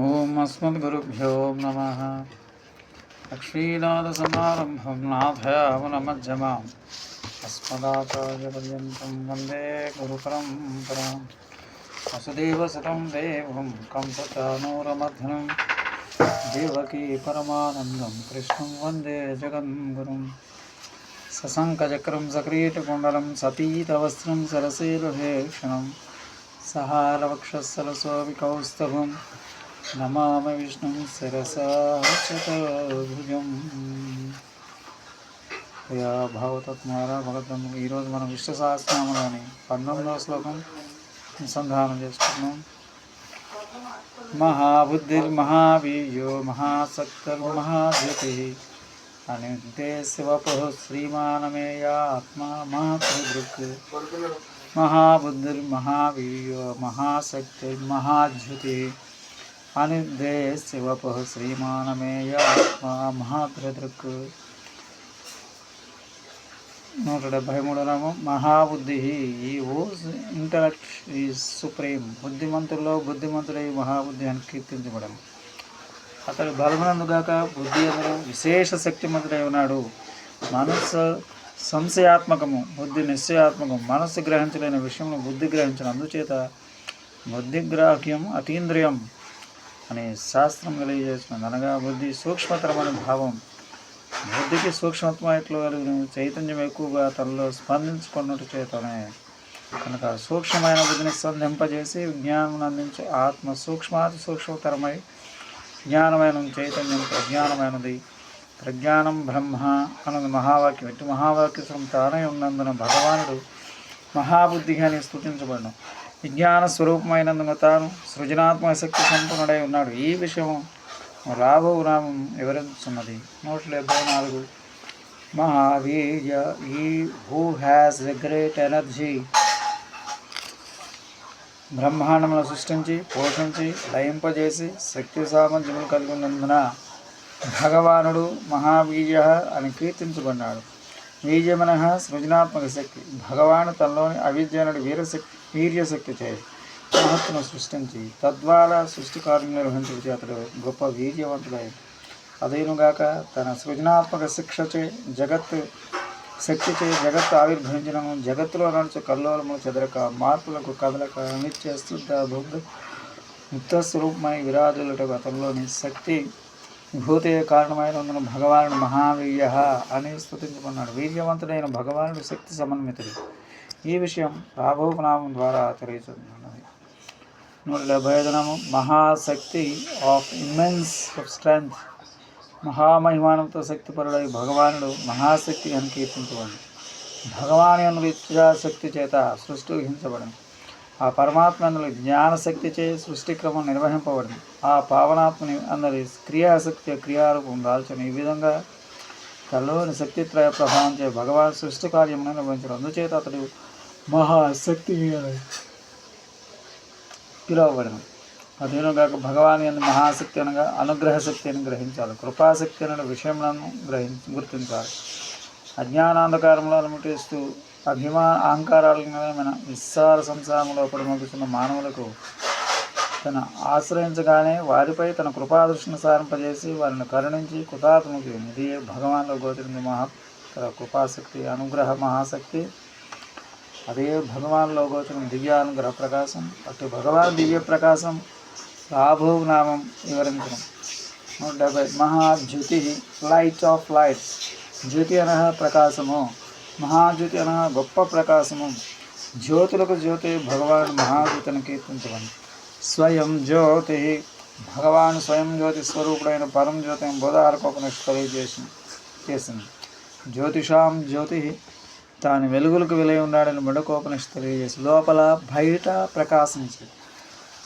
ఓం అస్మద్గురుభ్యో నమ. లక్ష్మీనాథసమారంభం నాథయామనమధ్యమాం అస్మదాచార్యపర్యంతం వందే గురుపరంపరాం. వసుదేవసుతం దేవం కంసచానూరమర్ధనం దేవకీ పరమానందం కృష్ణం వందే జగద్గురుం. సశంకచక్రం సక్రీటకుండలం సతీతవస్త్రం సరసేరుహేక్షణం సహారవక్షస్థలసోవి కౌస్తభం నమామి విష్ణుం శిరసాచతుర్భుజం యా భావతత్మారా భగవతం ఈరోజు మనం విష్ణు సహస్రనామంలోని పంతొమ్మిదవ శ్లోకం అనుసంధానం చేసుకున్నాం మహాబుద్ధిర్మహావీర్యో మహాసక్తర్మహాజ్యోతి అనితే శివపు శ్రీమానమేయాత్మా మహాదృక్ మహాబుద్ధిర్మహావీర్యో మహాశక్తిర్మహాజ్యుతి అనిదే శివపు శ్రీమానమేయాత్మా మహాదృక్ నూట డెబ్భై మూడు నామం మహాబుద్ధి ఈ ఓ ఇంటలెక్ట్ ఈ సుప్రీం బుద్ధిమంతుల్లో బుద్ధిమంతుడై మహాబుద్ధి అని కీర్తించబడం అతడు బలమునందుగాక బుద్ధి అతడు విశేష శక్తిమంతుడై ఉన్నాడు. మనస్సు సంశయాత్మకము బుద్ధి నిశ్చయాత్మకము మనస్సు గ్రహించలేని విషయంలో బుద్ధి గ్రహించడం అందుచేత బుద్ధిగ్రాహ్యం అతీంద్రియం అనే శాస్త్రం తెలియజేస్తున్నది అనగా బుద్ధి సూక్ష్మతరమైన భావం. బుద్ధికి సూక్ష్మత్వం ఎట్లు కలిగిన చైతన్యం ఎక్కువగా తనలో స్పందించుకున్నట్టు చేతనే కనుక సూక్ష్మమైన బుద్ధిని సంధింపజేసి విజ్ఞానం అందించే. ఆత్మ సూక్ష్మాతి సూక్ష్మతరమై జ్ఞానమైన చైతన్యం ప్రజ్ఞానమైనది. ప్రజ్ఞానం బ్రహ్మ అన్నది మహావాక్యం. ఎట్టి మహావాక్యం తానే ఉన్నందున భగవానుడు మహాబుద్ధిగా అని స్థుతించబడను. విజ్ఞాన స్వరూపమైనందున తాను సృజనాత్మక శక్తి సంపన్నుడై ఉన్నాడు. ఈ విషయం రాబో నామం వివరించున్నది నూట డెబ్బై నాలుగు. మహావీర్య he who has a great energy బ్రహ్మాండములను సృష్టించి పోషించి లయింపజేసి శక్తి సామర్థ్యములు కలిగి ఉన్నందున భగవానుడు మహావీర్య అని కీర్తించుకున్నాడు వీర్యమన సృజనాత్మక శక్తి. భగవాను తనలోని అవిద్యనుడి వీరశక్తి వీర్యశక్తి చే మహత్తును సృష్టించి. తద్వారా సృష్టికారుని నిర్వహించే అతడు గొప్ప వీర్యవంతుడై అదేనుగాక తన సృజనాత్మక శిక్షచే జగత్తు శక్తిచే జగత్తు ఆవిర్భవించడము జగత్తులో నడుచు కల్లోలము చెదరక మార్పులకు కదలక నిత్య శుద్ధ బుద్ధ ముక్త స్వరూపమై విరాజులటకు అతనిలోని శక్తి భూతే కారణమైనందున భగవానుడు మహావీర్య అని స్థుతించుకున్నాడు వీర్యవంతుడైన భగవానుడు శక్తి సమన్వితుడు. ఈ విషయం రాఘవనామం ద్వారా తెలియజేస్తున్నది. నూట డెబ్బై ఐదు నామం మహాశక్తి ఆఫ్ ఇమ్మెన్స్ ఆఫ్ స్ట్రెంగ్త్. మహామహిమానంతో శక్తిపరుడై భగవానుడు మహాశక్తి అని కీర్తించబడి భగవాని అను ఇచ్ఛాశక్తి చేత సృష్టి ఊహించబడింది ఆ పరమాత్మ అందులో జ్ఞానశక్తి చే సృష్టి క్రమం నిర్వహింపబడింది ఆ పావనాత్మని అందరి క్రియాశక్తి క్రియారూపం దాల్చని ఈ విధంగా తల్లోని శక్తిత్రయ ప్రభావం చే భగవాన్ సృష్టి కార్యమును నిర్వహించారు అందుచేత అతడు మహాశక్తి పిలువబడను. అదేనుగాక భగవాన్ అని మహాశక్తి అనగా అనుగ్రహ శక్తి అని గ్రహించాలి. కృపాశక్తి అనే విషయములను గ్రహించి గుర్తించాలి. అజ్ఞానాంధకారంలో అనుమతిస్తూ అభిమా అహంకారాలమైన విస్తార సంసారంలో పడిమగుతున్న మానవులకు తన ఆశ్రయించగానే వారిపై తన కృపాదృష్టిని సారింపజేసి వారిని కరుణించి కృతాత్మకి ఇది భగవాన్లో గోచరింది మహా కృపాశక్తి అనుగ్రహ మహాశక్తి. అదే భగవాన్లో గోచరం దివ్యానుగ్రహ ప్రకాశం అటు భగవాన్ దివ్య ప్రకాశం రాభో నామం వివరించడం. నూట డెబ్బై మహాజ్యోతి లైట్ ఆఫ్ లైట్స్ జ్యోతి అనగా ప్రకాశము మహాజ్యోతి అనగా గొప్ప ప్రకాశము. జ్యోతులకు జ్యోతి భగవాన్ మహాజ్యోతిని కీర్తించడం. స్వయం జ్యోతి. భగవాన్ స్వయం జ్యోతి స్వరూపుడైన పరం జ్యోతి బోధారకోపనిష్ట తెలియజేసింది చేసింది. జ్యోతిషాం జ్యోతి తాను వెలుగులకు వెలై ఉన్నాడని మెడకోపనిష్ట తెలియజేసి లోపల బయట ప్రకాశించి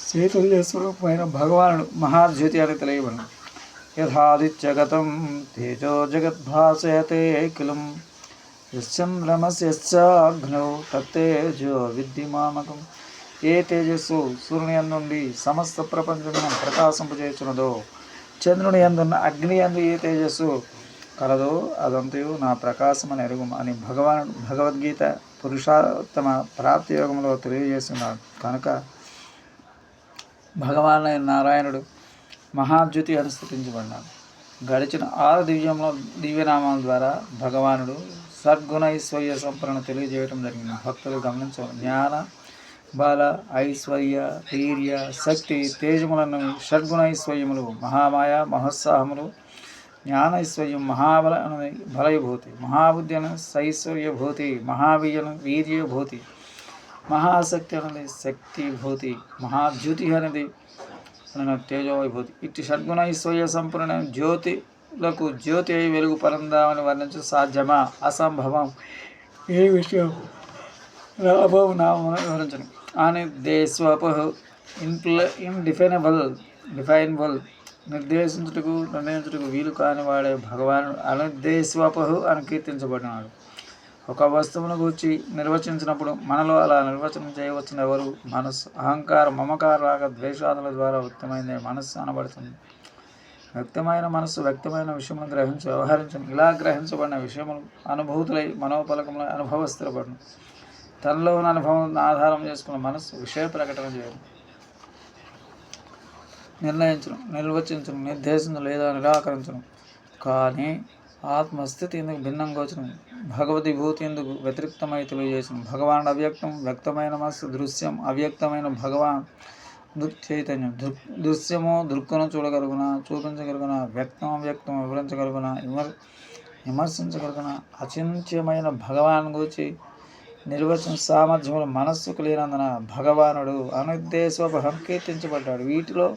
చైతన్య స్వరూపమైన భగవానుడు మహాజ్యోతి అని తెలియబడింది. యథాదిత్యగతం తేజో జగద్భాసయతే కిలం యశ్చంద్రమస్యగ్నౌ తత్తేజో విద్యమామకం ఏ తేజస్సు సూర్యుని నుండి సమస్త ప్రపంచమును ప్రకాశింపజేస్తున్నదో చంద్రుని ఎందున్న అగ్ని ఎందు ఏ తేజస్సు కలదో అదంతయు నా ప్రకాశమని ఎరుగు అని భగవాన్ భగవద్గీత పురుషోత్తమ ప్రాప్తి యోగంలో తెలియజేస్తున్నాడు. కనుక భగవాన్ నారాయణుడు మహాద్యుతి అనుసరించబడినాడు గడిచిన ఆరు దివ్యంలో దివ్యనామాల ద్వారా భగవానుడు సద్గుణ ఐశ్వర్య సంపరణ తెలియజేయడం జరిగింది. భక్తులు గమనించాలి జ్ఞాన బల ఐశ్వర్య వీర్య శక్తి తేజములను షడ్గుణ ఐశ్వర్యములు మహామాయ మహోత్సాహములు జ్ఞానైశ్వర్యం మహాబల బలయభూతి మహాబుద్ధి అనేది సైశ్వర్యభూతి మహావీర్యం వీర్యభూతి మహాశక్తి అనేది శక్తి భూతి మహాద్యుతి అనేది తేజోవైభూతి ఇట్టి షడ్గుణ ఐశ్వర్య సంపూర్ణ జ్యోతిలకు జ్యోతి అయి వెలుగు పరందామని వర్ణించ సాధ్యమా? అసంభవం. ఏ విషయం? రాబోవు నామని వివరించను అని ఇన్ప్ల ఇన్డిఫైనబుల్ డిఫైనబుల్ నిర్దేశించుటకు నిర్ణయించుటకు వీలు కాని వాడే భగవానుడు అనుద్దేశవపహు అని కీర్తించబడినాడు. ఒక వస్తువును గురించి నిర్వచించినప్పుడు మనలో అలా నిర్వచనం చేయవచ్చిన ఎవరు? మనస్సు. అహంకార మమకార రాగ ద్వేషాదుల ద్వారా వ్యక్తమైందే మనస్సు అనబడుతుంది. వ్యక్తమైన మనస్సు వ్యక్తమైన విషయమును గ్రహించి వ్యవహరించను. ఇలా గ్రహించబడిన విషయములు అనుభూతులై మనోపలకములై అనుభవ స్థిరపడను తనలో ఉన్న అనుభవం ఆధారం చేసుకున్న మనస్సు విషయ ప్రకటన చేయడం నిర్ణయించడం నిర్వచించడం నిర్దేశించడం లేదా నిరాకరించడం. కానీ ఆత్మస్థితి ఎందుకు భిన్నం గోచరం భగవతి భూతి ఎందుకు వ్యతిరిక్తమై తెలియజేసిన భగవాన్ అవ్యక్తం వ్యక్తమైన మనస్సు దృశ్యం అవ్యక్తమైన భగవాన్ చైతన్యం. దృక్ దృశ్యము దృక్కును చూడగలుగున చూపించగలుగున వ్యక్తం అవ్యక్తం వివరించగలుగున విమర్ విమర్శించగలుగున అచింత్యమైన భగవాన్ గురించి నిర్వచన సామర్థ్యములు మనస్సుకు లేనందున భగవానుడు అనుద్దేశోపహం కీర్తించబడ్డాడు వీటిలో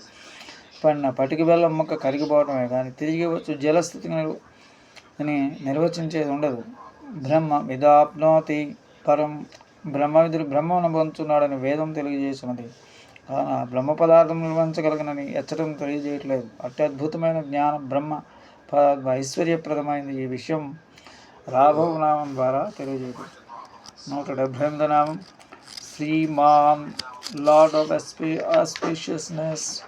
పడిన పటికి బెల్లం మొక్క కరిగిపోవటమే కానీ తిరిగి వచ్చు జలస్థితిని నిర్వచించేది ఉండదు. బ్రహ్మ విదాప్నోతి పరం బ్రహ్మవిధుడు బ్రహ్మను పొందుతున్నాడని వేదం తెలియజేసినది. కాన బ్రహ్మ పదార్థం నిర్వహించగలగనని ఎచ్చటం తెలియజేయట్లేదు. అట్టి అద్భుతమైన జ్ఞానం బ్రహ్మ పదార్థం ఐశ్వర్యప్రదమైంది. ఈ విషయం రాఘవ నామం ద్వారా తెలియజేయటం నూట డెబ్భై ఎనిమిది నామం. శ్రీ మామ్ లార్డ్ ఆఫ్ ఎస్పీ ఆస్పీషియస్నెస్.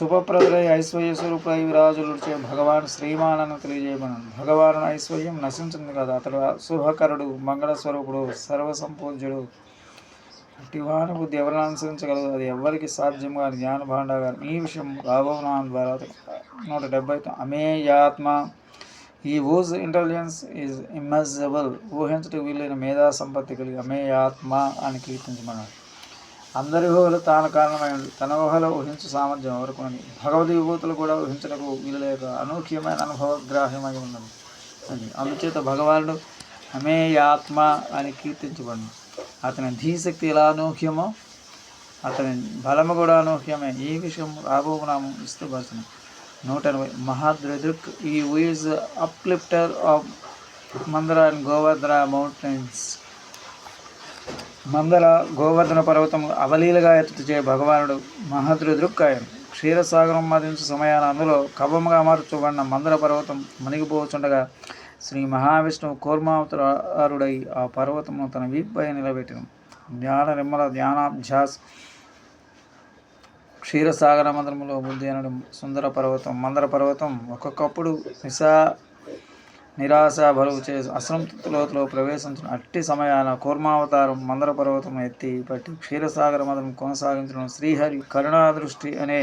శుభప్రదులై ఐశ్వర్య స్వరూపై విరాజులుచే భగవాన్ శ్రీమానను తెలియజేయమను. భగవాను ఐశ్వర్యం నశించింది కదా. అతడు శుభకరుడు మంగళ స్వరూపుడు సర్వసంపూజ్యుడు. అటివాన బుద్ధి ఎవరిని అనుసరించగలదు? అది ఎవరికి సాధ్యం కాని జ్ఞాన భాండాగారం ఈ విషయం రాఘవనాథ్ ద్వారా నూట డెబ్బై అమేయాత్మ ఈ ఊజ్ ఇంటెలిజెన్స్ ఈజ్ ఇమ్మెజబుల్ ఊహించటకు వీలైన మేధా సంపత్తి కలిగి అమేయాత్మ అని కీర్తించమన్నాడు. అందరి ఊహలు తాను కారణమైనది తన ఊహలో ఊహించు సామర్థ్యం ఎవరికి భగవద్ విభూతులు కూడా ఊహించటకు వీలులేక అనూహ్యమైన అనుభవగ్రాహ్యమై ఉన్నది. అది అందుచేత భగవానుడు అమేయాత్మ అని కీర్తించబడింది అతని ధీశక్తి ఎలా అనూహ్యమో అతని బలము కూడా అనూహ్యమే. ఈ విషయం రాబోనామం ఇష్టపరచను నూట ఎనభై మహాద్రదృక్ he is uplifter of Mandara and Govardhana mountains మందర గోవర్ధన పర్వతం అవలీలగా ఎత్తుచే భగవానుడు మహద్రుదృక్కాయం క్షీరసాగరం మదించు సమయాన అందులో కవ్వముగా మార్చబడిన మందర పర్వతం మునిగిపోచుండగా శ్రీ మహావిష్ణువు కూర్మావతారుడై ఆ పర్వతమును తన వీపుపై నిలబెట్టిన. జ్ఞాన నిమ్మల ధ్యానాభ్యాస్ క్షీరసాగర మందరములో బుద్ధి అనడం సుందర పర్వతం మందర పర్వతం. ఒక్కొక్కప్పుడు నిశా నిరాశ బరువు చే అసంతృప్తిలోతులో ప్రవేశించిన అట్టి సమయాన కూర్మావతారం మందర పర్వతం ఎత్తి పట్టి క్షీరసాగర మదం కొనసాగించడం శ్రీహరి కరుణాదృష్టి అనే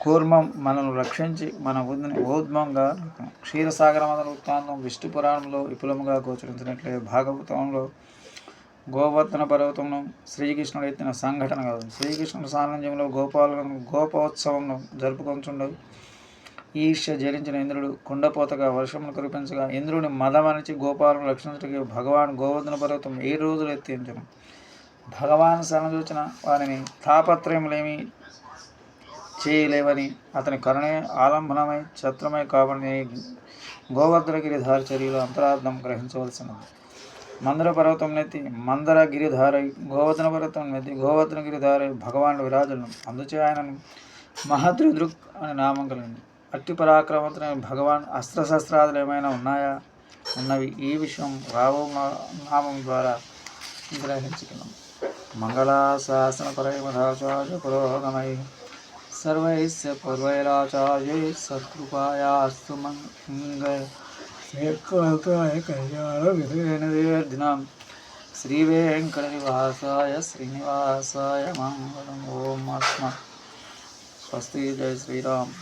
కూర్మం మనను రక్షించి మన బుద్ధిని ఓద్మంగా క్షీరసాగర మదన వృత్తాంతం విష్ణు పురాణంలో విపులముగా గోచరించినట్లే భాగవతంలో గోవర్ధన పర్వతంలో శ్రీకృష్ణుడు ఎత్తిన సంఘటన కాదు. శ్రీకృష్ణుడు సాన్నిధ్యంలో గోపాలను గోపోత్సవంలో జరుపుకొంచుండవు ఈర్ష్య జరించిన ఇంద్రుడు కుండపోతగా వర్షమును కురిపించగా ఇంద్రుని మదమనిచి గోపాలను రక్షించడానికి భగవాన్ గోవర్ధన పర్వతం ఏ రోజులు ఎత్తించను భగవాన్ శరణచూచిన వారిని తాపత్రయములేమి చేయలేవని అతని కరుణే ఆలంబనమై ఛత్రమై కాబట్టి గోవర్ధనగిరిధారి చర్యలు అంతరార్థం గ్రహించవలసినది. మందర పర్వతం నెత్తి మందర గిరిధారై గోవర్ధన పర్వతం నెత్తి గోవర్ధన గిరిధారై భగవానుడు విరాజులను అందుచే ఆయనను మహద్రుదృక్ అని నామం కలిగింది. అట్టి పరాక్రమవంతుడైన భగవాన్ అస్త్రశస్త్రాదులు ఏమైనా ఉన్నాయా? ఉన్నవి. ఈ విషయం రావు నామం ద్వారా గ్రహించుకున్నాం. మంగళాశాసన పరమధాచార్య పురోగమై సర్వైస్య పర్వైరాచార్య సత్కృపాయాస్తు మంగళ శ్రీకాయ కళ్యాణ విధేనవేర్ధినాం శ్రీ వెంకట నివాసాయ శ్రీనివాసాయ మంగళం ఓం ఆత్మ స్వస్తి జయ శ్రీరామ్.